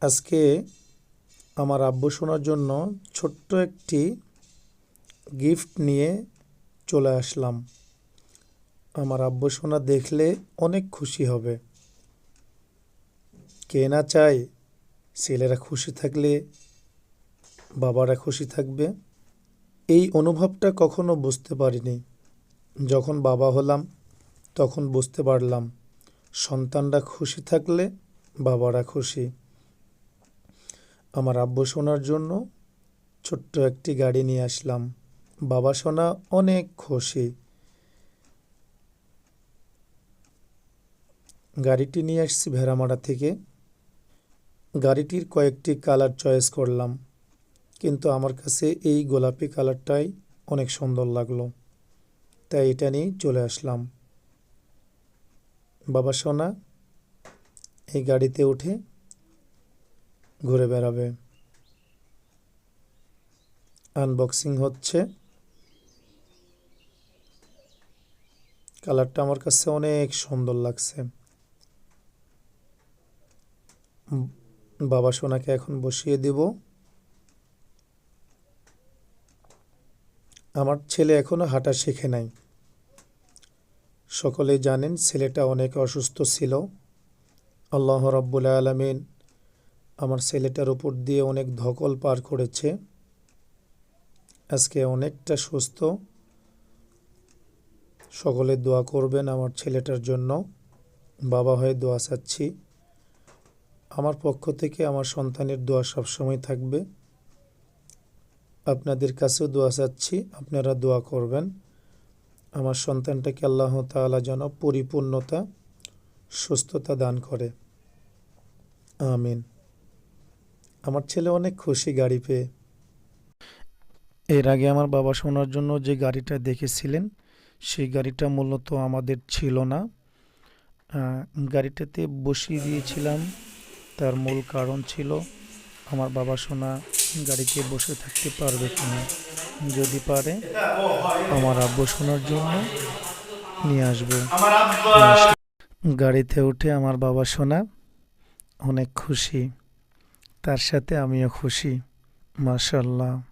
আজকে আমার আব্বু শোনার জন্য ছোট্ট একটি গিফট নিয়ে চলে আসলাম। আমার আব্বু সোনা দেখলে অনেক খুশি হবে। কে না চায় ছেলেরা খুশি থাকলে বাবারা খুশি থাকবে? এই অনুভবটা কখনো বুঝতে পারিনি। যখন বাবা হলাম, তখন বুঝতে পারলাম, সন্তানরা খুশি থাকলে বাবারা খুশি। আমার আব্বু সোনার জন্য ছোট্ট একটি গাড়ি নিয়ে আসলাম। বাবা সোনা অনেক খুশি। গাড়িটি নিয়ে আসছি ভেড়ামারা থেকে। গাড়িটির কয়েকটি কালার চয়েস করলাম, কিন্তু আমার কাছে এই গোলাপি কালারটাই অনেক সুন্দর লাগল। তাই এটা নিয়ে চলে আসলাম। বাবা সোনা, এই গাড়িতে উঠে ঘুরে বেড়াবে। আনবক্সিং হচ্ছে। কালারটা আমার কাছে অনেক সুন্দর লাগছে। বাবা সোনাকে এখন বসিয়ে দিব। আমার ছেলে এখনও হাঁটা শেখে নাই। সকলেই জানেন ছেলেটা অনেক অসুস্থ ছিল। আল্লাহ রাব্বুল আলমিন আমার ছেলেটার উপর দিয়ে অনেক ধকল পার করেছে। আজকে অনেকটা সুস্থ। সকলে দোয়া করবেন আমার ছেলেটার জন্য। বাবা হয়ে দোয়া চাচ্ছি। আমার পক্ষ থেকে আমার সন্তানের দোয়া সবসময় থাকবে। আপনাদের কাছেও দোয়া চাচ্ছি, আপনারা দোয়া করবেন। আমার সন্তানটাকে আল্লাহ তাআলা যেন পরিপূর্ণতা, সুস্থতা দান করে। আমিন। আমার ছেলে অনেক খুশি গাড়ি পেয়ে। এর আগে আমার বাবা শোনার জন্য যে গাড়িটা দেখেছিলেন, সেই গাড়িটা মূলত আমাদের ছিল না। গাড়িটাতে বসিয়ে দিয়েছিলাম। তার মূল কারণ ছিল আমার বাবা শোনা গাড়িতে বসে থাকতে পারবে কিনা। যদি পারে, আমার আব্বু শোনার জন্য নিয়ে আসব। গাড়িতে উঠে আমার বাবা শোনা অনেক খুশি। তার সাথে আমিও খুশি। মাশাল্লাহ